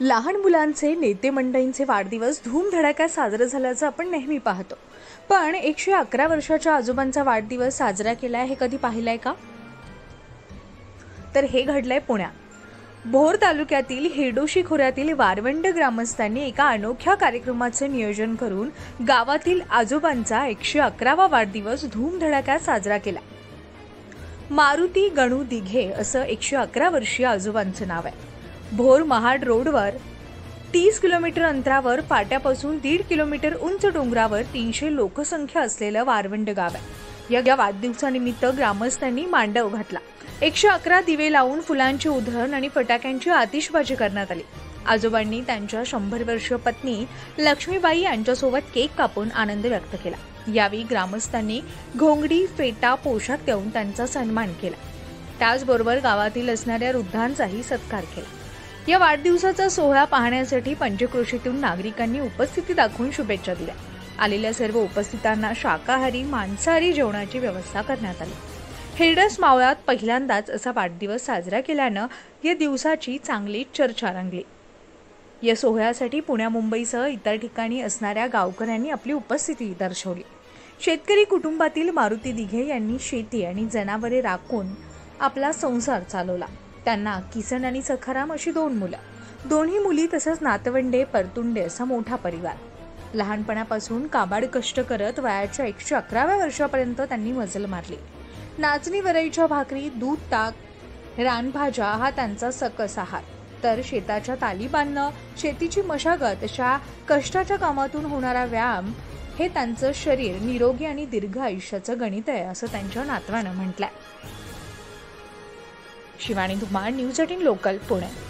लहान मुलांचे नेते मंडळींचे वाढदिवस धूमधडाक्यात साजरं झाल्याचं आपण नेहमी पाहतो. पण एकशे अकरा वर्षाच्या आजोबांचा वाढदिवस साजरा केलाय हे कधी पाहिलंय का? तर हे घडलंय पुण्यात भोर तालुक्यातील हेडोशी खोऱ्यातील वारवंड ग्रामस्थांनी एका अनोख्या कार्यक्रमाचे नियोजन करून गावातील आजोबांचा एकशे अकरावा वाढदिवस धूमधडाक्यात साजरा केला. मारुती गणू दिघे असं एकशे अकरा वर्षीय आजोबांचं नाव आहे. भोर महाड रोडवर तीस किलोमीटर अंतरावर फाट्यापासून दीड किलोमीटर उंच डोंगरावर तीनशे लोकसंख्या असलेलं वारवंड गाव आहे. या या वाढदिवसानिमित्त ग्रामस्थांनी मांडव घातला. एकशे अकरा दिवे लावून फुलांची उधळण आणि फटाक्यांची आतिषबाजी करण्यात आली. आजोबांनी त्यांच्या शंभर वर्षीय पत्नी लक्ष्मीबाई यांच्यासोबत केक कापून आनंद व्यक्त केला. यावेळी ग्रामस्थांनी घोंगडी फेटा पोशाख देऊन त्यांचा सन्मान केला. त्याचबरोबर गावातील असणाऱ्या वृद्धांचाही सत्कार केला. या वाढदिवसाचा सोहळा पाहण्यासाठी पंचक्रोशीतून नागरिकांनी उपस्थिती दाखवून शुभेच्छा दिल्या. आलेल्या सर्व उपस्थितांना शाकाहारी मांसाहारी जेवणाची व्यवस्था करण्यात आली. हेडस मावळात पहिल्यांदाच असा वाढदिवस साजरा केल्यानं या दिवसाची चांगली चर्चा रंगली. या सोहळ्यासाठी पुण्या मुंबईसह इतर ठिकाणी असणाऱ्या गावकऱ्यांनी आपली उपस्थिती दर्शवली. शेतकरी कुटुंबातील मारुती दिघे यांनी शेती आणि जनावरे राखून आपला संसार चालवला. त्यांना किसन आणि सखाराम अशी दोन मुलं. दोन्ही मुली तसंच नातवंडे परतुंडे असा मोठा परिवार. लहानपणापासून काबाड कष्ट करत वयाच्या एकशे अकराव्या वर्षापर्यंत त्यांनी मजल मारली. नाचणी वरईच्या भाकरी दूध ताक रानभाज्या हा त्यांचा सकस आहार. तर शेताच्या तालिबाननं शेतीची मशागत अशा कष्टाच्या कामातून होणारा व्यायाम हे त्यांचं शरीर निरोगी आणि दीर्घ आयुष्याचं गणित आहे असं त्यांच्या नातवानं म्हटलंय. Shivani Dhumal news eighteen local Pune.